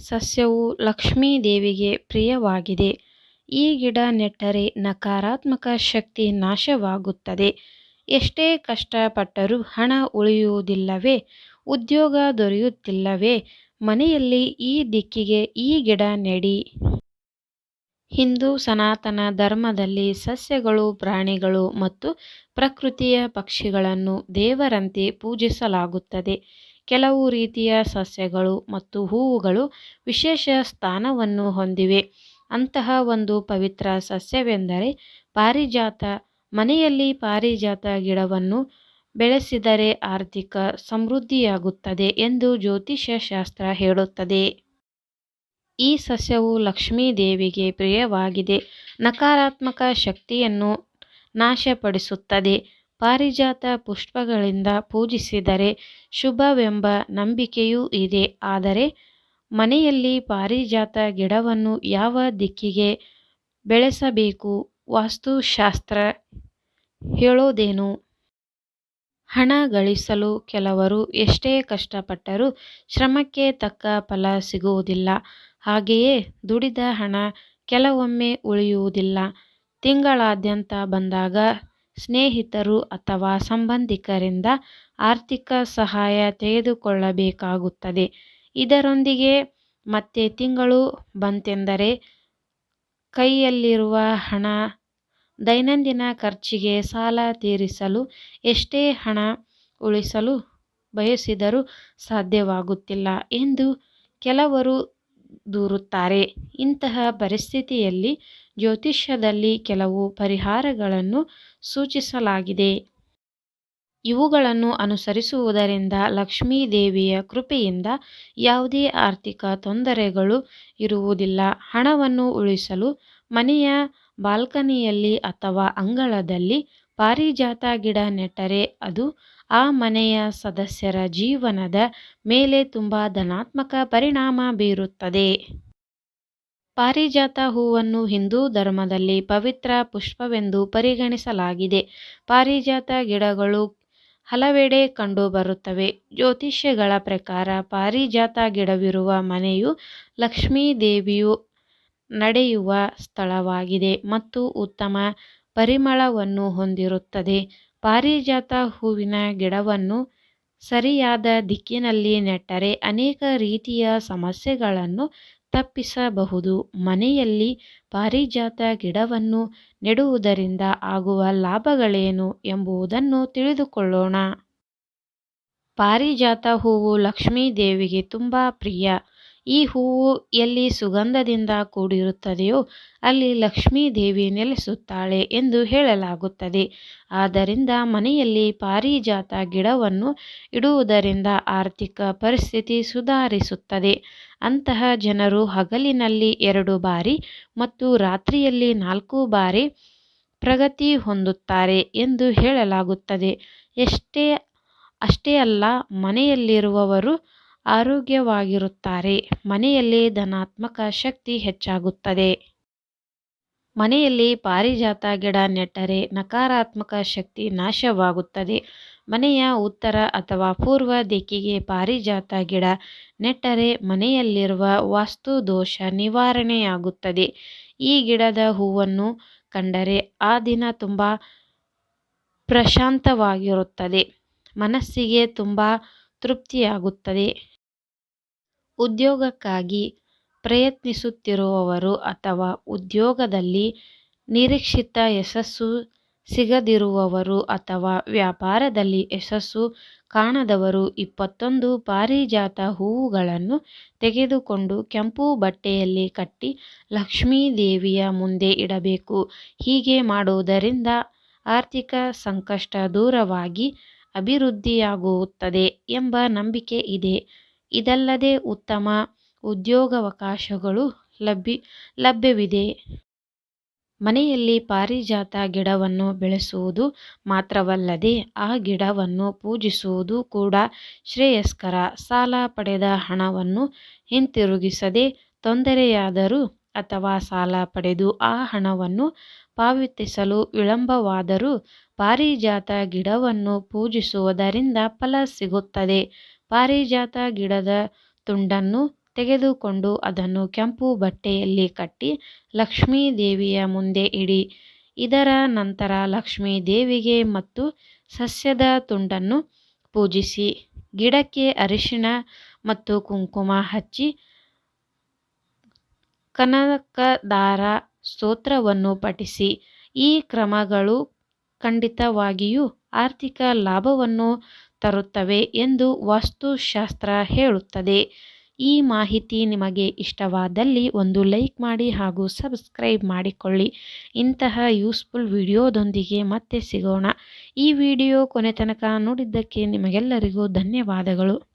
ಸಸ್ಯವು ಲಕ್ಷ್ಮೀ ದೇವಿಗೆ ಪ್ರಿಯವಾಗಿದೆ. ಈ ಗಿಡ ನೆಟ್ಟರೆ ನಕಾರಾತ್ಮಕ ಶಕ್ತಿ ನಾಶವಾಗುತ್ತದೆ. ಎಷ್ಟೇ ಕಷ್ಟಪಟ್ಟರೂ ಹಣ ಉಳಿಯುವುದಿಲ್ಲವೇ? ಉದ್ಯೋಗ ದೊರೆಯುತ್ತಿಲ್ಲವೇ? ಮನೆಯಲ್ಲಿ ಈ ದಿಕ್ಕಿಗೆ ಈ ಗಿಡ ನೆಡಿ. ಹಿಂದೂ ಸನಾತನ ಧರ್ಮದಲ್ಲಿ ಸಸ್ಯಗಳು, ಪ್ರಾಣಿಗಳು ಮತ್ತು ಪ್ರಕೃತಿಯ ಪಕ್ಷಿಗಳನ್ನು ದೇವರಂತೆ ಪೂಜಿಸಲಾಗುತ್ತದೆ. ಕೆಲವು ರೀತಿಯ ಸಸ್ಯಗಳು ಮತ್ತು ಹೂವುಗಳು ವಿಶೇಷ ಸ್ಥಾನವನ್ನು ಹೊಂದಿವೆ. ಅಂತಹ ಒಂದು ಪವಿತ್ರ ಸಸ್ಯವೆಂದರೆ ಪಾರಿಜಾತ. ಮನೆಯಲ್ಲಿ ಪಾರಿಜಾತ ಗಿಡವನ್ನು ಬೆಳೆಸಿದರೆ ಆರ್ಥಿಕ ಸಮೃದ್ಧಿಯಾಗುತ್ತದೆ ಎಂದು ಜ್ಯೋತಿಷ್ಯ ಶಾಸ್ತ್ರ ಹೇಳುತ್ತದೆ. ಈ ಸಸ್ಯವು ಲಕ್ಷ್ಮೀ ದೇವಿಗೆ ಪ್ರಿಯವಾಗಿದೆ. ನಕಾರಾತ್ಮಕ ಶಕ್ತಿಯನ್ನು ನಾಶಪಡಿಸುತ್ತದೆ. ಪಾರಿಜಾತ ಪುಷ್ಪಗಳಿಂದ ಪೂಜಿಸಿದರೆ ಶುಭವೆಂಬ ನಂಬಿಕೆಯೂ ಇದೆ. ಆದರೆ ಮನೆಯಲ್ಲಿ ಪಾರಿಜಾತ ಗಿಡವನ್ನು ಯಾವ ದಿಕ್ಕಿಗೆ ಬೆಳೆಸಬೇಕು? ವಾಸ್ತುಶಾಸ್ತ್ರ ಹೇಳೋದೇನು? ಹಣ ಗಳಿಸಲು ಕೆಲವರು ಎಷ್ಟೇ ಕಷ್ಟಪಟ್ಟರೂ ಶ್ರಮಕ್ಕೆ ತಕ್ಕ ಫಲ ಸಿಗುವುದಿಲ್ಲ. ಹಾಗೆಯೇ ದುಡಿದ ಹಣ ಕೆಲವೊಮ್ಮೆ ಉಳಿಯುವುದಿಲ್ಲ. ತಿಂಗಳಾದ್ಯಂತ ಬಂದಾಗ ಸ್ನೇಹಿತರು ಅಥವಾ ಸಂಬಂಧಿಕರಿಂದ ಆರ್ಥಿಕ ಸಹಾಯ ತೆಗೆದುಕೊಳ್ಳಬೇಕಾಗುತ್ತದೆ. ಇದರೊಂದಿಗೆ ಮತ್ತೆ ತಿಂಗಳು ಬಂತೆಂದರೆ ಕೈಯಲ್ಲಿರುವ ಹಣ, ದೈನಂದಿನ ಖರ್ಚಿಗೆ ಸಾಲ ತೀರಿಸಲು ಎಷ್ಟೇ ಹಣ ಉಳಿಸಲು ಬಯಸಿದರೂ ಸಾಧ್ಯವಾಗುತ್ತಿಲ್ಲ ಎಂದು ಕೆಲವರು ದೂರುತ್ತಾರೆ. ಇಂತಹ ಪರಿಸ್ಥಿತಿಯಲ್ಲಿ ಜ್ಯೋತಿಷ್ಯದಲ್ಲಿ ಕೆಲವು ಪರಿಹಾರಗಳನ್ನು ಸೂಚಿಸಲಾಗಿದೆ. ಇವುಗಳನ್ನು ಅನುಸರಿಸುವುದರಿಂದ ಲಕ್ಷ್ಮೀ ದೇವಿಯ ಕೃಪೆಯಿಂದ ಯಾವುದೇ ಆರ್ಥಿಕ ತೊಂದರೆಗಳು ಇರುವುದಿಲ್ಲ. ಹಣವನ್ನು ಉಳಿಸಲು ಮನೆಯ ಬಾಲ್ಕನಿಯಲ್ಲಿ ಅಥವಾ ಅಂಗಳದಲ್ಲಿ ಪಾರಿಜಾತ ಗಿಡ ನೆಟ್ಟರೆ ಅದು ಆ ಮನೆಯ ಸದಸ್ಯರ ಜೀವನದ ಮೇಲೆ ತುಂಬ ಧನಾತ್ಮಕ ಪರಿಣಾಮ ಬೀರುತ್ತದೆ. ಪಾರಿಜಾತ ಹೂವನ್ನು ಹಿಂದೂ ಧರ್ಮದಲ್ಲಿ ಪವಿತ್ರ ಪುಷ್ಪವೆಂದು ಪರಿಗಣಿಸಲಾಗಿದೆ. ಪಾರಿಜಾತ ಗಿಡಗಳು ಹಲವೆಡೆ ಕಂಡುಬರುತ್ತವೆ. ಜ್ಯೋತಿಷ್ಯಗಳ ಪ್ರಕಾರ ಪಾರಿಜಾತ ಗಿಡವಿರುವ ಮನೆಯು ಲಕ್ಷ್ಮೀ ದೇವಿಯು ನಡೆಯುವ ಸ್ಥಳವಾಗಿದೆ ಮತ್ತು ಉತ್ತಮ ಪರಿಮಳವನ್ನು ಹೊಂದಿರುತ್ತದೆ. ಪಾರಿಜಾತ ಹೂವಿನ ಗಿಡವನ್ನು ಸರಿಯಾದ ದಿಕ್ಕಿನಲ್ಲಿ ನೆಟ್ಟರೆ ಅನೇಕ ರೀತಿಯ ಸಮಸ್ಯೆಗಳನ್ನು ತಪ್ಪಿಸಬಹುದು. ಮನೆಯಲ್ಲಿ ಪಾರಿಜಾತ ಗಿಡವನ್ನು ನೆಡುವುದರಿಂದ ಆಗುವ ಲಾಭಗಳೇನು ಎಂಬುದನ್ನು ತಿಳಿದುಕೊಳ್ಳೋಣ. ಪಾರಿಜಾತ ಹೂವು ಲಕ್ಷ್ಮೀ ದೇವಿಗೆ ತುಂಬ ಪ್ರಿಯ. ಈ ಹೂವು ಎಲ್ಲಿ ಸುಗಂಧದಿಂದ ಕೂಡಿರುತ್ತದೆಯೋ ಅಲ್ಲಿ ಲಕ್ಷ್ಮೀ ದೇವಿ ನೆಲೆಸುತ್ತಾಳೆ ಎಂದು ಹೇಳಲಾಗುತ್ತದೆ. ಆದ್ದರಿಂದ ಮನೆಯಲ್ಲಿ ಪಾರಿಜಾತ ಗಿಡವನ್ನು ಇಡುವುದರಿಂದ ಆರ್ಥಿಕ ಪರಿಸ್ಥಿತಿ ಸುಧಾರಿಸುತ್ತದೆ. ಅಂತಹ ಜನರು ಹಗಲಿನಲ್ಲಿ ಎರಡು ಬಾರಿ ಮತ್ತು ರಾತ್ರಿಯಲ್ಲಿ ನಾಲ್ಕು ಬಾರಿ ಪ್ರಗತಿ ಹೊಂದುತ್ತಾರೆ ಎಂದು ಹೇಳಲಾಗುತ್ತದೆ. ಎಷ್ಟೇ, ಅಷ್ಟೇ ಅಲ್ಲ, ಮನೆಯಲ್ಲಿರುವವರು ಆರೋಗ್ಯವಾಗಿರುತ್ತಾರೆ. ಮನೆಯಲ್ಲಿ ಧನಾತ್ಮಕ ಶಕ್ತಿ ಹೆಚ್ಚಾಗುತ್ತದೆ. ಮನೆಯಲ್ಲಿ ಪಾರಿಜಾತ ಗಿಡ ನೆಟ್ಟರೆ ನಕಾರಾತ್ಮಕ ಶಕ್ತಿ ನಾಶವಾಗುತ್ತದೆ. ಮನೆಯ ಉತ್ತರ ಅಥವಾ ಪೂರ್ವ ದಿಕ್ಕಿಗೆ ಪಾರಿಜಾತ ಗಿಡ ನೆಟ್ಟರೆ ಮನೆಯಲ್ಲಿರುವ ವಾಸ್ತು ದೋಷ ನಿವಾರಣೆಯಾಗುತ್ತದೆ. ಈ ಗಿಡದ ಹೂವನ್ನು ಕಂಡರೆ ಆ ದಿನ ತುಂಬ ಪ್ರಶಾಂತವಾಗಿರುತ್ತದೆ. ಮನಸ್ಸಿಗೆ ತುಂಬ ತೃಪ್ತಿಯಾಗುತ್ತದೆ. ಉದ್ಯೋಗಕ್ಕಾಗಿ ಪ್ರಯತ್ನಿಸುತ್ತಿರುವವರು ಅಥವಾ ಉದ್ಯೋಗದಲ್ಲಿ ನಿರೀಕ್ಷಿತ ಯಶಸ್ಸು ಸಿಗದಿರುವವರು ಅಥವಾ ವ್ಯಾಪಾರದಲ್ಲಿ ಯಶಸ್ಸು ಕಾಣದವರು ಇಪ್ಪತ್ತೊಂದು ಪಾರಿಜಾತ ಹೂವುಗಳನ್ನು ತೆಗೆದುಕೊಂಡು ಕೆಂಪು ಬಟ್ಟೆಯಲ್ಲಿ ಕಟ್ಟಿ ಲಕ್ಷ್ಮೀ ದೇವಿಯ ಮುಂದೆ ಇಡಬೇಕು. ಹೀಗೆ ಮಾಡುವುದರಿಂದ ಆರ್ಥಿಕ ಸಂಕಷ್ಟ ದೂರವಾಗಿ ಅಭಿವೃದ್ಧಿಯಾಗುತ್ತದೆ ಎಂಬ ನಂಬಿಕೆ ಇದೆ. ಇದಲ್ಲದೆ ಉತ್ತಮ ಉದ್ಯೋಗಾವಕಾಶಗಳು ಲಭ್ಯವಿದೆ. ಮನೆಯಲ್ಲಿ ಪಾರಿಜಾತ ಗಿಡವನ್ನು ಬೆಳೆಸುವುದು ಮಾತ್ರವಲ್ಲದೆ ಆ ಗಿಡವನ್ನು ಪೂಜಿಸುವುದು ಕೂಡ ಶ್ರೇಯಸ್ಕರ. ಸಾಲ ಪಡೆದ ಹಣವನ್ನು ಹಿಂತಿರುಗಿಸದೆ ತೊಂದರೆಯಾದರೂ ಅಥವಾ ಸಾಲ ಪಡೆದು ಆ ಹಣವನ್ನು ಪಾವತಿಸಲು ವಿಳಂಬವಾದರೂ ಪಾರಿಜಾತ ಗಿಡವನ್ನು ಪೂಜಿಸುವುದರಿಂದ ಫಲ ಸಿಗುತ್ತದೆ. ಪಾರಿಜಾತ ಗಿಡದ ತುಂಡನ್ನು ತೆಗೆದುಕೊಂಡು ಅದನ್ನು ಕೆಂಪು ಬಟ್ಟೆಯಲ್ಲಿ ಕಟ್ಟಿ ಲಕ್ಷ್ಮೀ ದೇವಿಯ ಮುಂದೆ ಇಡಿ. ಇದರ ನಂತರ ಲಕ್ಷ್ಮೀ ದೇವಿಗೆ ಮತ್ತು ಸಸ್ಯದ ತುಂಡನ್ನು ಪೂಜಿಸಿ. ಗಿಡಕ್ಕೆ ಅರಿಶಿಣ ಮತ್ತು ಕುಂಕುಮ ಹಚ್ಚಿ ಕನಕದಾರ ಸ್ತೋತ್ರವನ್ನು ಪಠಿಸಿ. ಈ ಕ್ರಮಗಳು ಖಂಡಿತವಾಗಿಯೂ ಆರ್ಥಿಕ ಲಾಭವನ್ನು ತರುತ್ತವೆ ಎಂದು ವಾಸ್ತುಶಾಸ್ತ್ರ ಹೇಳುತ್ತದೆ. ಈ ಮಾಹಿತಿ ನಿಮಗೆ ಇಷ್ಟವಾದಲ್ಲಿ ಒಂದು ಲೈಕ್ ಮಾಡಿ ಹಾಗೂ ಸಬ್ಸ್ಕ್ರೈಬ್ ಮಾಡಿಕೊಳ್ಳಿ. ಇಂತಹ ಯೂಸ್ಫುಲ್ ವಿಡಿಯೋದೊಂದಿಗೆ ಮತ್ತೆ ಸಿಗೋಣ. ಈ ವಿಡಿಯೋ ಕೊನೆ ತನಕ ನೋಡಿದ್ದಕ್ಕೆ ನಿಮಗೆಲ್ಲರಿಗೂ ಧನ್ಯವಾದಗಳು.